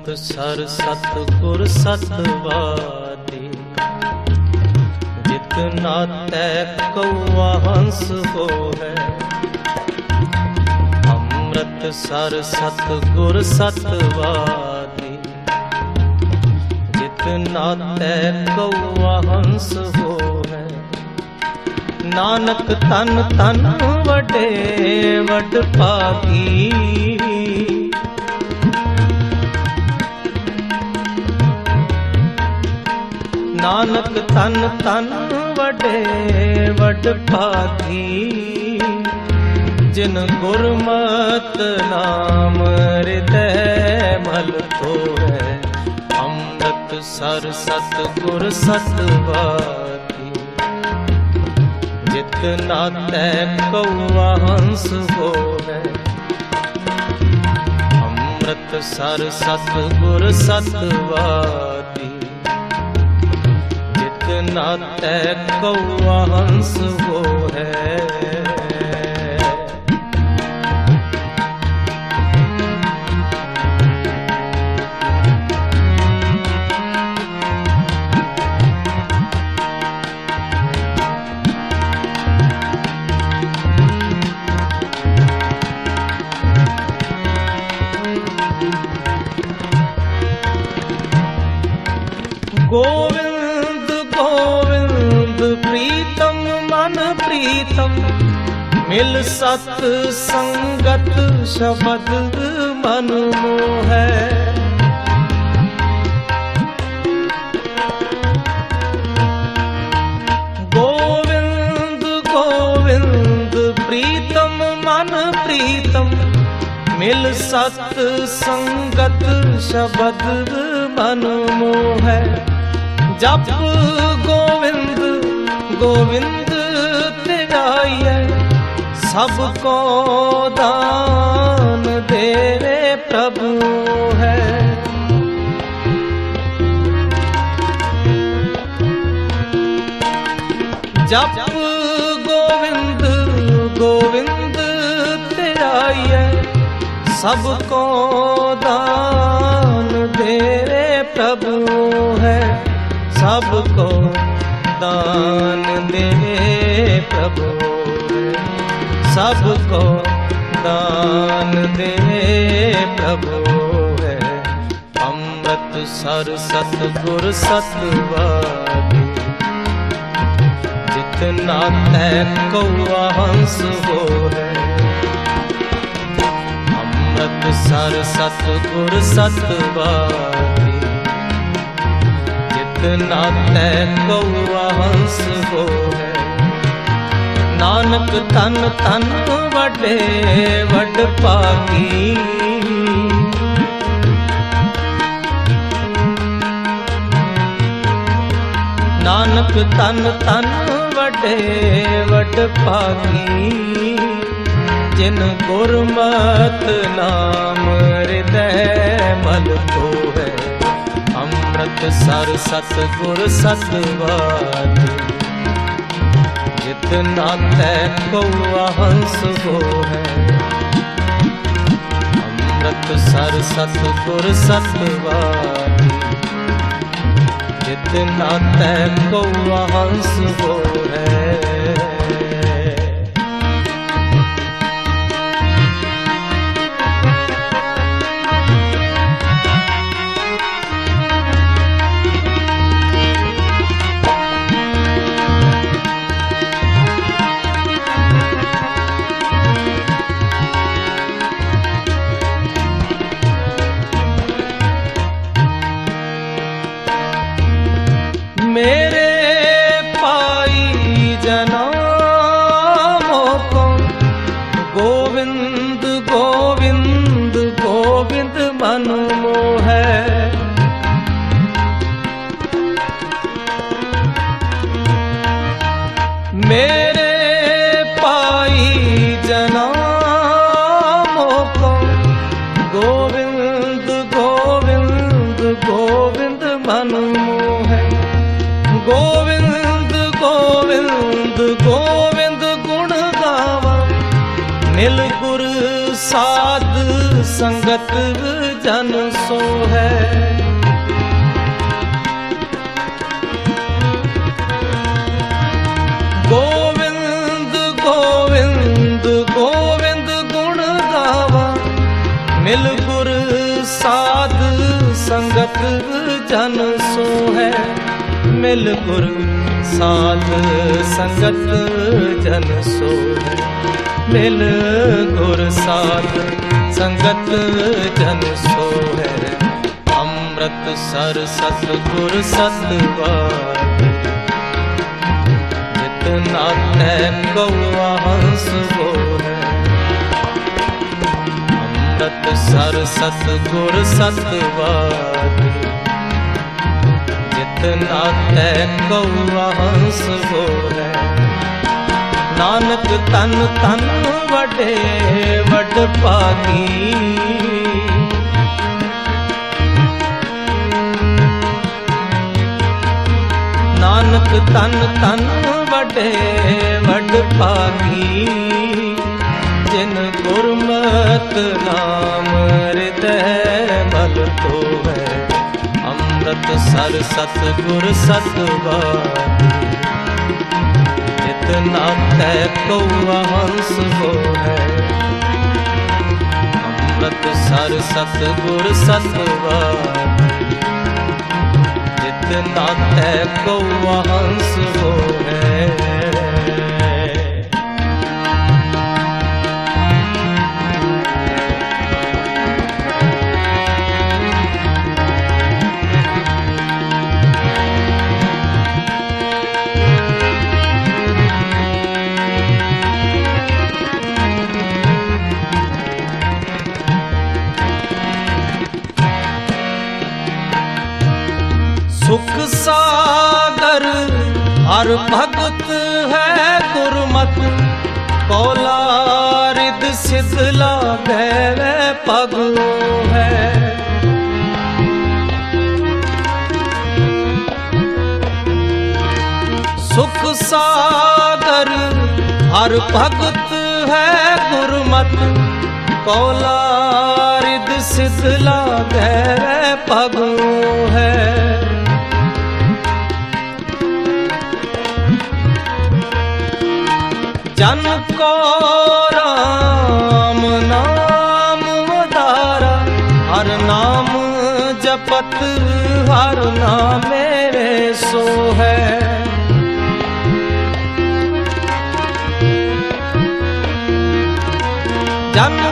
ਅੰਮ੍ਰਿਤਸਰ ਸਤਿਗੁਰ ਸਤਵਾਦੀ। ਜਿਤ ਨਾਤੈ ਕਉਆ ਹੰਸ ਹੋਐ ਅੰਮ੍ਰਿਤਸਰ ਸਤਿਗੁਰ ਸਤਵਾਦੀ। ਜਿਤ ਨਾਤੈ ਕਉਆ ਹੰਸ ਹੋਐ ਨਾਨਕ ਤਨ ਤਨ ਵਡੇ ਵਡ ਭਾਗੀ ਨਾਨਕ ਤਨ ਤਨ ਵਡੇ ਵਡ ਭਾਗੀ, ਜਿਨ ਗੁਰਮਤ ਨਾਮ ਹਿਰਦੈ ਮਲ ਧੋਏ ਅੰਮ੍ਰਿਤ ਸਰ ਸਤ ਗੁਰ ਸਤਵਾਦੀ ਜਿਤ ਨਾਤੈ ਕਉਆ ਹੰਸ ਹੋਵੇ, ਅੰਮ੍ਰਿਤ ਸਰ ਸਤ ਗੁਰ ਸਤਵਾਦੀ ਜਿਤ ਨਾਤੈ ਕਉਆ ਹੰਸ ਹੋਵੇ ਗੋਵਿੰਦ ਪ੍ਰੀਤਮ ਮਿਲ ਸਤ ਸੰਗਤ ਸ਼ਬਦ ਮਨ ਮੋਹੈ। ਗੋਵਿੰਦ ਗੋਵਿੰਦ ਪ੍ਰੀਤਮ, ਮਨ ਪ੍ਰੀਤਮ ਮਿਲ ਸਤ ਸੰਗਤ ਸ਼ਬਦ ਮਨ ਮੋਹੈ। ਜਪ ਗੋਵਿੰਦ ਗੋਵਿੰਦ ਧਿਆਈਐ ਸਭ ਕੋ ਦਾਨ ਦੇਵੇ ਪ੍ਰਭੂ ਹੈ। ਜਪ ਗੋਵਿੰਦ ਗੋਵਿੰਦ ਧਿਆਈਐ ਸਭ ਕੋ ਦਾਨ ਦੇਵੇ ਪ੍ਰਭੂ ਹੈ। ਸਭ ਕੋ ਦਾਨ ਦੇਵੇ ਪ੍ਰਭੂ ਸਭ ਕੋ ਦਾਨ ਦੇ ਪ੍ਰਭੂ ਹੈ। ਅੰਮ੍ਰਿਤ ਸਰ ਸਤਿਗੁਰ ਸਤਵਾਦੀ। ਜਿਤ ਨਾਤੈ ਕਉਆ ਹੰਸ ਹੋਏ ਅੰਮ੍ਰਿਤ ਸਰ ਸਤਿਗੁਰ ਸਤਵਾਦੀ। ਜਿਤ ਨਾਤੈ ਕਉਆ ਹੰਸ ਹੋਏ ਨਾਨਕ ਤਨ ਤਨ ਵੱਡੇ ਵੱਡ ਭਾਗੀ। ਨਾਨਕ ਤਨ ਤਨ ਵੱਡੇ ਵੱਡ ਭਾਗੀ। ਜਿਨ ਗੁਰਮਤ ਨਾਮ ਹਿਰਦੈ ਮਲ ਧੋਵੇ ਅੰਮ੍ਰਿਤ ਸਰ ਸਤ ਗੁਰ ਸਤਵਾਦੀ ਜਿਤ ਨਾਤੈ ਕਉਆ ਹੰਸ ਹੋਵੇ। ਅੰਮ੍ਰਿਤ ਸਰ ਸਤ ਗੁਰ ਸਤਵਾਦੀ ਜਿਤ ਨਾਤੈ ਕਉਆ ਹੰਸ ਹੋਵੇ। ਮੇਰੇ ਗੋਵਿੰਦ ਜਨ ਸੋ ਹੈ ਗੋਵਿੰਦ ਗੋਵਿੰਦ ਗੋਵਿੰਦ ਗੁਣ ਗਾਵਾ। ਮਿਲ ਗੁਰ ਸਾਧ ਸੰਗਤ ਜਨ ਸੋ ਹੈ ਮਿਲ ਗੁਰ ਸਾਧ ਸੰਗਤ ਜਨ ਸੋ ਹੈ ਮਿਲ ਗੁਰ ਸਾਧ ਸੰਗਤ ਜਨ ਸੋ ਹੈ ਅੰਮ੍ਰਿਤ ਸਰ ਸਤ ਗੁਰ ਸਤਵਾਰ। ਜਿਤ ਨਾਤੈ ਕਉਆ ਹੰਸ ਬੋਲੇ ਅੰਮ੍ਰਿਤ ਸਰ ਸਤ ਗੁਰ ਸਤਵਾਰ। ਜਿਤ ਨਾਤੈ ਕਉਆ ਹੰਸ ਬੋਲੇ ਨਾਨਕ ਤਨ ਤਨ ਵਡੇ ਵਡ ਭਾਗੀ। ਨਾਨਕ ਤਨ ਤਨ ਵਡੇ ਵਡ ਭਾਗੀ। ਜਿਨ ਗੁਰਮਤ ਨਾਮ ਹਿਰਦੈ ਮਲ ਤੋਵੈ। ਅੰਮ੍ਰਿਤ ਸਰ ਸਤ ਗੁਰ ਸਤਵਾਦੀ ਜਿਤ ਨਾਤੈ ਕਉਆ ਹੰਸ ਹੋਇ ਅੰਮ੍ਰਿਤ ਸਰ ਸਤ ਗੁਰ ਸਤਵਾਦੀ ਜਿਤ ਨਾਤੈ ਕਉਆ ਹੰਸ ਹੋਇ ਸੁਖ ਸਾਗਰ, ਹਰ ਭਗਤ ਹੈ ਗੁਰਮਤ। ਕੌਲਾ ਰਿਦ ਸਿਧ ਲਾਗੈ ਹੈ। ਸੁਖ ਸਾਗਰ, ਹਰ ਭਗਤ ਹੈ ਗੁਰਮਤ। ਕੌਲਾ ਰਿਦ ਸਿਧ ਲਾਗੈ ਹੈ। ਜਨ ਕੋ ਰਾਮ ਨਾਮ ਵਦਾਰਾ ਹਰ ਨਾਮ ਜਪਤ ਹਰ ਨਾਮ ਮੇਰੇ ਸੋ ਹੈ ਜਨ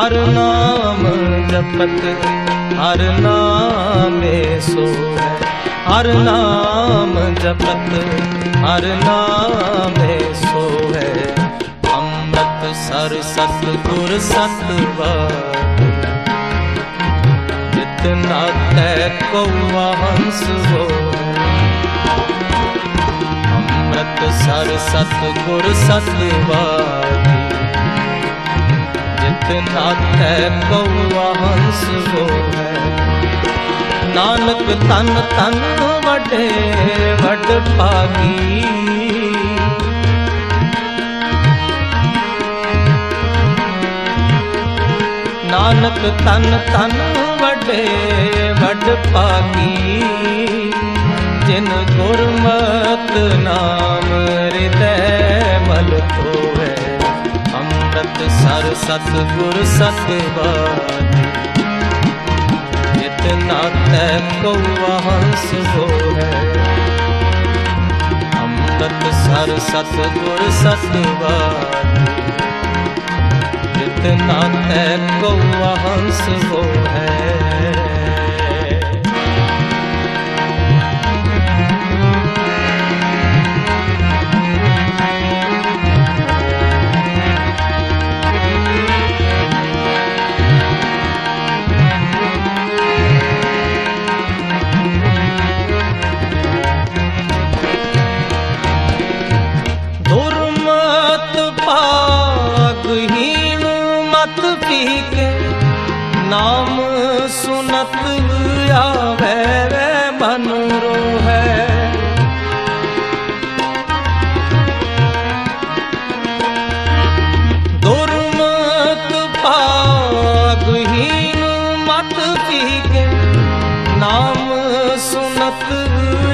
ਹਰ ਨਾਮ ਜਪਤ, ਹਰ ਨਾਮੇ ਸੋਹੈ ਹਰ ਨਾਮ ਜਪਤ, ਹਰ ਨਾਮੇ ਸੋਹੈ ਅੰਮ੍ਰਿਤ ਸਰ ਸਤ ਗੁਰ ਸਤਵਾਰ। ਜਿਤ ਨਾਤੈ ਕਉਆ ਹੰਸ ਹੋ। ਅੰਮ੍ਰਿਤ ਸਰ ਸਤ ਗੁਰ ਸਤਵਾਦੀ ਜਿਤ ਨਾਤੈ ਕਉਆ ਹੰਸ ਹੋਵੇ ਨਾਨਕ ਤਨ ਤਨ ਵਡੇ, ਵਡ ਭਾਗੀ। ਨਾਨਕ ਤਨ ਤਨ ਵਡੇ, ਵੱਡ ਭਾਗੀ। ਜਿਨ ਗੁਰਮਤ ਨਾਮ ਹਿਰਦੈ ਮਲ ਹੋਵੇ ਅੰਮ੍ਰਿਤ ਸਰ ਸਤ ਗੁਰ ਸਤਵਾਦੀ ਜਿਤ ਨਾਤੈ ਕਉਆ ਹੰਸ ਹੋਵੇ ਅੰਮ੍ਰਿਤ ਸਰ ਸਤ ਗੁਰ ਸਤਵਾਦੀ ਜਿਤ ਨਾਤੈ ਕਉਆ ਹੰਸ ਹੋਵੇ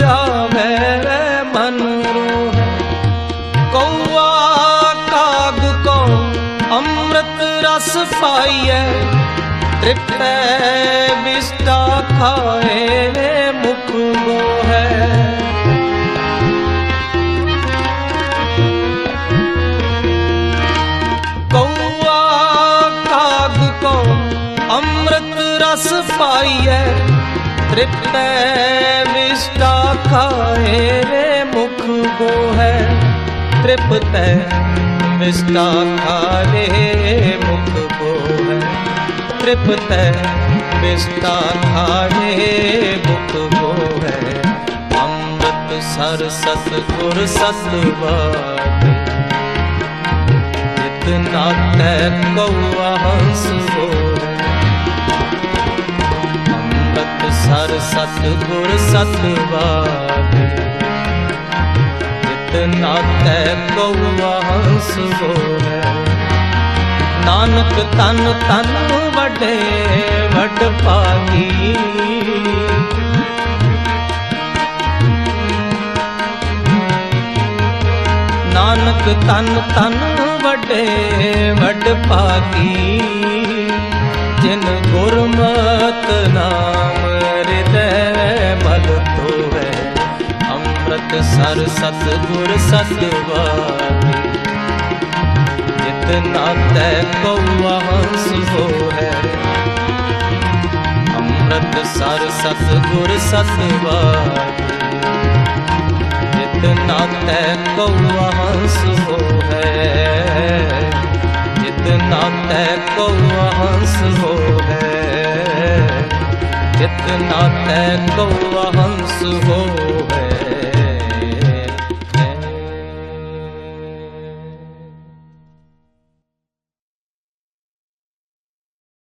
ਆਵੇ ਮਨ ਰੋਹੈ। ਕੌਆ ਕਾਗ ਕੋ ਅੰਮ੍ਰਿਤ ਰਸ ਪਾਈਐ। ਤ੍ਰਿਪਤੈ ਵਿਸਟਾ ਖਾਏ ਮੁਖ ਮੋਹੈ। ਕੌਆ ਕਾਗ ਕੋ ਅੰਮ੍ਰਿਤ ਰਸ ਪਾਈਐ। ਤ੍ਰਿਪਤੈ ਵਿਸਟਾ ਖਾਏ ਰੇ ਮੁਖ ਗੋ ਹੈ। ਤ੍ਰਿਪਤੈ ਵਿਸਟਾ ਖਾਏ ਮੁਖ ਗੋ ਗੋਹੈ ਤ੍ਰਿਪਤੈ ਵਿਸਟਾ ਖਾਏ ਮੁਖ ਗੋ ਹੈ। ਅੰਮ੍ਰਿਤ ਸਰ ਸਤ ਗੁਰ ਸਤਵਾਦੇ ਜਿਤ ਨਾਟੈ ਕਉਆ ਹੰਸ ਹੋਏ ਸਰ ਸਤ ਗੁਰ ਸਤਵਾਦੇ ਜਿਤ ਨਾਟੈ ਕਉਆ ਹੰਸ ਹੋਏ ਨਾਨਕ ਤਨ ਤਨ ਵਡੇ ਵੱਡ ਪਾਗੀ ਨਾਨਕ ਤਨ ਤਨ ਵਡੇ ਵੱਡ ਭਾਗੀ ਸਰ ਸਤ ਗੁਰ ਸਤਵਾਗੀ ਜਿਤ ਨਾਤੈ ਕਉਆ ਹੰਸ ਹੋਐ ਅੰਮ੍ਰਿਤ ਸਰ ਸਤ ਗੁਰ ਸਤਵਾਗੀ ਜਿਤ ਨਾਤੈ ਕਉਆ ਹੰਸ ਹੋਐ ਜਿਤ ਨਾਤੈ ਕਉਆ ਹੰਸ ਹੋਐ ਜਿਤ ਨਾਤੈ ਕਉਆ ਹੰਸ ਹੋ